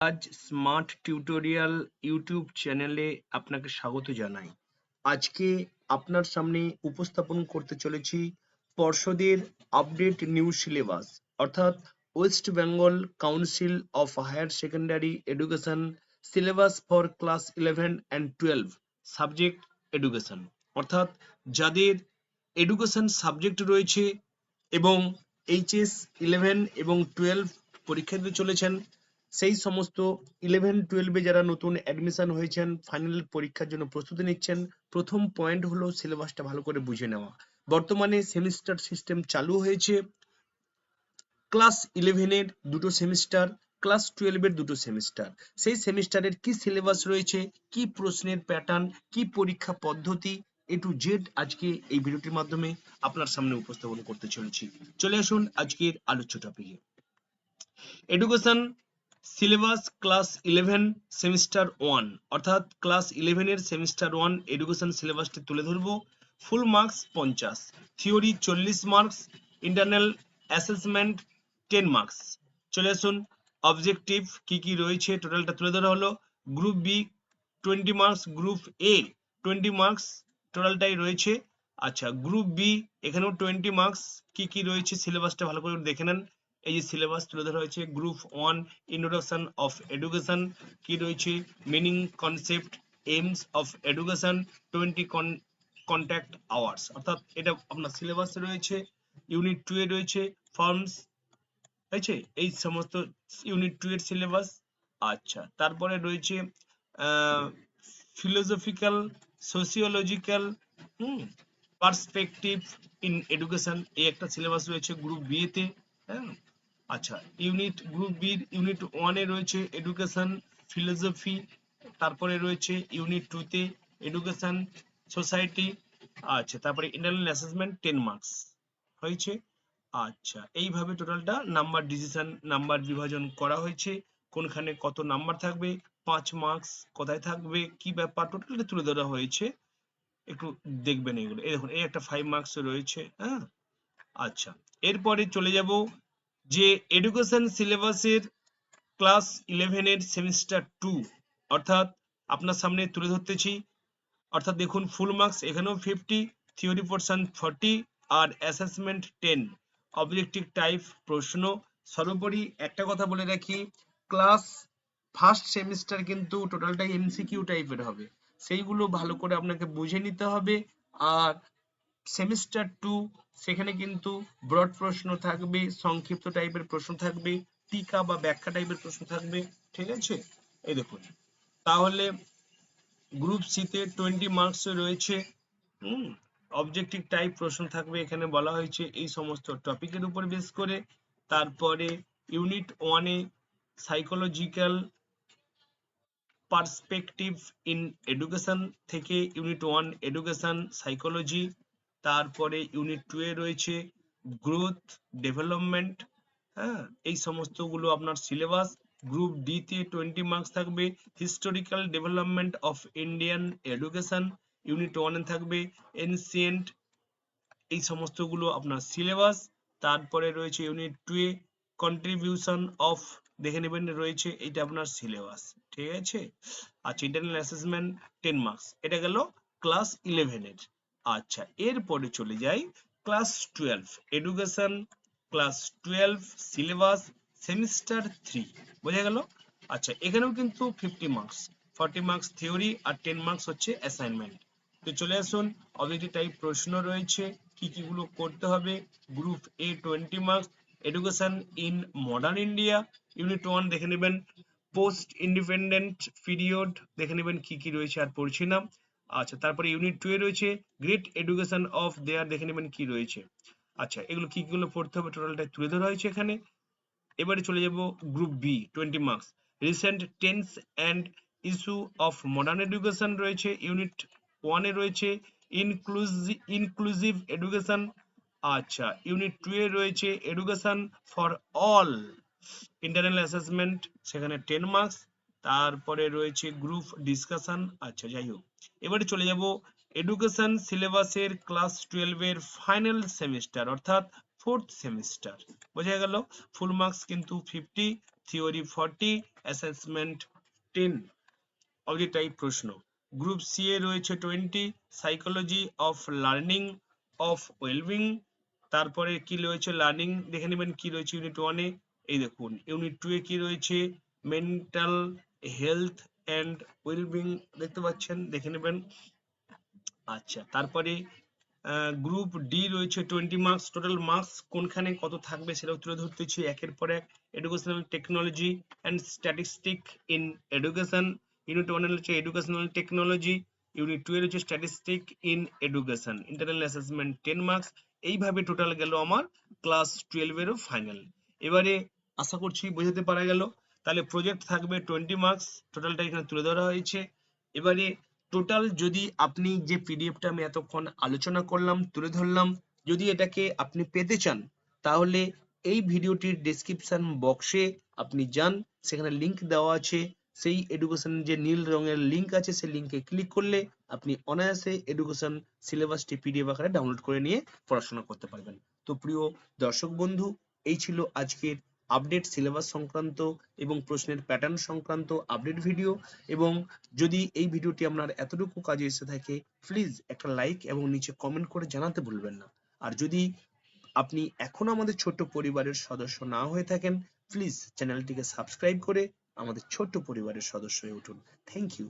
আজ smart tutorial YouTube চ্যানেলে আপনাকে স্বাগত জানাই। আজকে আপনার সামনে উপস্থাপন করতে চলেছি পর্ষদের আপডেট নিউ সিলেবাস অর্থাৎ West Bengal council of higher secondary education syllabus for class eleven and twelve subject education অর্থাৎ যাদের এডুকেশন সাবজেক্ট রয়েছে এবং এইচএস ইলেভেন এবং টুয়েলভ পরীক্ষা দিতে চলেছেন সেই সমস্ত ইলেভেন টুয়েলভে যারা নতুন অ্যাডমিশন হয়েছেন ফাইনাল পরীক্ষার জন্য প্রস্তুতি নিচ্ছেন, প্রথম পয়েন্ট হলো সিলেবাসটা ভালো করে বুঝে নেওয়া। বর্তমানে সেমিস্টার সিস্টেম চালু হয়েছে। ক্লাস ইলেভেনের দুটো সেমিস্টার ক্লাস টুয়েলভের দুটো সেমিস্টার সেই সেমিস্টারের কি সিলেবাস রয়েছে, কি প্রশ্নের প্যাটার্ন কি পরীক্ষা পদ্ধতি এ টু জেড আজকে এই ভিডিওটির মাধ্যমে আপনার সামনে উপস্থাপন করতে চলেছি। চলে আসুন আজকের আলোচ্য টপিকে education syllabus class eleven semester one অর্থাৎ ক্লাস ইলেভেনের সেমিস্টার ওয়ান এডুকেশন সিলেবাসটি তুলে ধরবো। ফুল মার্কস পঞ্চাশ। থিওরি চল্লিশ marks internal assessment ten marks চলে আসুন অবজেক্টিভ কি কি রয়েছে? টোটালটা তুলে ধরা হলো। Group B twenty marks group A twenty marks টোটালটাই রয়েছে। আচ্ছা গ্রুপ বি এখানেও টোয়েন্টি মার্কস কি কি রয়েছে? সিলেবাসটা ভালো করে দেখে নেন। এই যে সিলেবাস তুলে ধরা হয়েছে group one introduction of education কি রয়েছে? Meaning concept aims of education twenty contact hours অর্থাৎ এটা আপনার সিলেবাস রয়েছে ইউনিট টু এ রয়েছে ফর্মস হয়েছে? এই সমস্ত ইউনিট টু এর সিলেবাস আচ্ছা তারপরে রয়েছে philosophical sociological hmm perspective in education এই একটা সিলেবাস রয়েছে গ্রুপ বি তে হ্যাঁ? আচ্ছা ইউনিট গ্রুপ বি ইউনিট ওয়ানে রয়েছে এডুকেশন ফিলোসফি তারপরে রয়েছে ইউনিট টু তে এডুকেশন সোসাইটি আচ্ছা তারপরে ইন্টারনাল অ্যাসেসমেন্ট টেন মার্কস হয়েছে। আচ্ছা এইভাবে টোটালটা নাম্বার ডিসিশন নাম্বার বিভাজন করা হয়েছে। কোনখানে কত নাম্বার থাকবে, পাঁচ মার্কস কোথায় থাকবে, কি ব্যাপার টোটালটা তুলে ধরা হয়েছে। একটু দেখবেন এগুলো। এই দেখুন, এই একটা ফাইভ মার্কস রয়েছে হ্যাঁ? আচ্ছা এরপরে চলে যাব যে এডুকেশন সিলেবাসের ক্লাস ইলেভেনের সেমিস্টার টু অর্থাৎ আপনার সামনে তুলে ধরতেছি। অর্থাৎ দেখুন ফুল মার্কস এখানেও ফিফটি থিওরি পোর্শন ফর্টি আর অ্যাসেসমেন্ট টেন অবজেক্টিভ টাইপ প্রশ্ন। সর্বোপরি একটা কথা বলে রাখি ক্লাস ফার্স্ট সেমিস্টার কিন্তু টোটালটাই এমসিকিউ টাইপের হবে। সেইগুলো ভালো করে আপনাকে বুঝে নিতে হবে। আর সেমিস্টার টু সেখানে কিন্তু ব্রড প্রশ্ন থাকবে, সংক্ষিপ্ত টাইপের প্রশ্ন থাকবে, টিকা বা ব্যাখ্যা টাইপের প্রশ্ন থাকবে, ঠিক আছে? এই দেখুন। তাহলে গ্রুপ সিতে টোয়েন্টি মার্কস রয়েছে, হুম? অবজেক্টিভ টাইপ প্রশ্ন থাকবে, এখানে বলা হয়েছে এই সমস্ত টপিকের উপর বেস করে। তারপরে ইউনিট ওয়ানে সাইকোলজিক্যাল পার্সপেক্টিভ ইন এডুকেশন থেকে ইউনিট ওয়ান এডুকেশন সাইকোলজি তারপরে ইউনিট টু এ রয়েছে গ্রোথ ডেভেলপমেন্ট হ্যাঁ? এই সমস্তগুলো আপনার সিলেবাস গ্রুপ ডি তে টোয়েন্টি মার্কস থাকবে historical development of Indian education unit ওয়ানে থাকবে এনসিয়েন্ট এই সমস্তগুলো আপনার সিলেবাস তারপরে রয়েছে ইউনিট টু এ কন্ট্রিবিউশন অফ দেখে নেবেন, রয়েছে এটা আপনার সিলেবাস ঠিক আছে? আচ্ছা ইন্টারনাল অ্যাসেসমেন্ট টেন মার্কস এটা গেল ক্লাস ইলেভেনের আচ্ছা এরপরে চলে যাই class twelve education class twelve syllabus semester three বোঝা গেল? আচ্ছা এখানেও কিন্তু fifty marks forty marks theory আর টেন মার্কস হচ্ছে অ্যাসাইনমেন্ট তো চলে আসুন অবজেক্টিভ টাইপ প্রশ্ন রয়েছে, কি কি গুলো করতে হবে? Group A twenty marks education in modern India unit one দেখে নেবেন পোস্ট ইন্ডিপেন্ডেন্ট পিরিয়ড দেখে নেবেন কি কি রয়েছে আর পড়ছি না। আচ্ছা তারপরে ইউনিট টু এ রয়েছে গ্রেট এডুকেশন অফ দেয়ার দেখে নেবেন কি রয়েছে। আচ্ছা এগুলো কি কিগুলো পড়তে হবে? টোটালটা তুলে ধরা হয়েছে এখানে। এবারে চলে যাব group B twenty marks recent trends and issue of modern education রয়েছে। ইউনিট ওয়ানে রয়েছে ইনক্লুসিভ ইনক্লুসিভ এডুকেশন আচ্ছা ইউনিট টু এ রয়েছে education for all internal assessment সেখানে টেন মার্কস তারপরে রয়েছে গ্রুপ ডিসকাশন আচ্ছা যাই হোক। এবারে চলে যাব এডুকেশন সিলেবাসের ক্লাস টুয়েলভের ফাইনাল সেমিস্টার অর্থাৎ ফোর্থ সেমিস্টার বোঝা গেল? ফুল মার্কস কিন্তু fifty theory forty assessment ten object type প্রশ্ন। গ্রুপ সি এ রয়েছে twenty psychology of learning of wellbeing তারপরে কি রয়েছে? লার্নিং দেখে নেবেন কি রয়েছে ইউনিট ওয়ানে এই দেখুন ইউনিট টু এ কি রয়েছে? মেন্টাল হেলথ অ্যান্ড ওয়েলবিং দেখতে পাচ্ছেন, দেখে নেবেন। আচ্ছা তারপরে গ্রুপ ডি রয়েছে টোয়েন্টি মার্কস টোটাল মার্কস কোনখানে কত থাকবে সেটাও তুলে ধরতেছি। একের পর এক educational technology and statistic in education unit one হচ্ছে এডুকেশনাল টেকনোলজি ইউনিট টু এর হচ্ছে statistic in education internal assessment ten marks এইভাবে টোটাল গেল আমার ক্লাস টুয়েলভেরও ফাইনাল এবারে আশা করছি বোঝাতে পারা গেল। তাহলে প্রজেক্ট থাকবে টোয়েন্টি মার্কস টোটালটা এখানে তুলে ধরা হয়েছে। এবারে টোটাল যদি আপনি যে পিডিএফটা আমি এতক্ষণ আলোচনা করলাম, তুলে ধরলাম, যদি এটাকে আপনি পেতে চান, তাহলে এই ভিডিওটির ডেসক্রিপশন বক্সে আপনি যান, সেখানে লিংক দেওয়া আছে। সেই এডুকেশন যে নীল রঙের লিংক আছে, সেই লিংকে ক্লিক করলে আপনি অনায়াসে এডুকেশন সিলেবাসটি পিডিএফ আকারে ডাউনলোড করে নিয়ে পড়াশোনা করতে পারবেন। তো প্রিয় দর্শক বন্ধু, এই ছিল আজকের আপডেট সিলেবাস সংক্রান্ত এবং প্রশ্নের প্যাটার্ন সংক্রান্ত আপডেট ভিডিও এবং যদি এই ভিডিওটি আপনার এতটুকু কাজে এসে থাকে প্লিজ একটা লাইক এবং নিচে কমেন্ট করে জানাতে ভুলবেন না। আর যদি আপনি এখনও আমাদের ছোট্ট পরিবারের সদস্য না হয়ে থাকেন প্লিজ চ্যানেলটিকে সাবস্ক্রাইব করে আমাদের ছোট্ট পরিবারের সদস্য হয়ে উঠুন। Thank you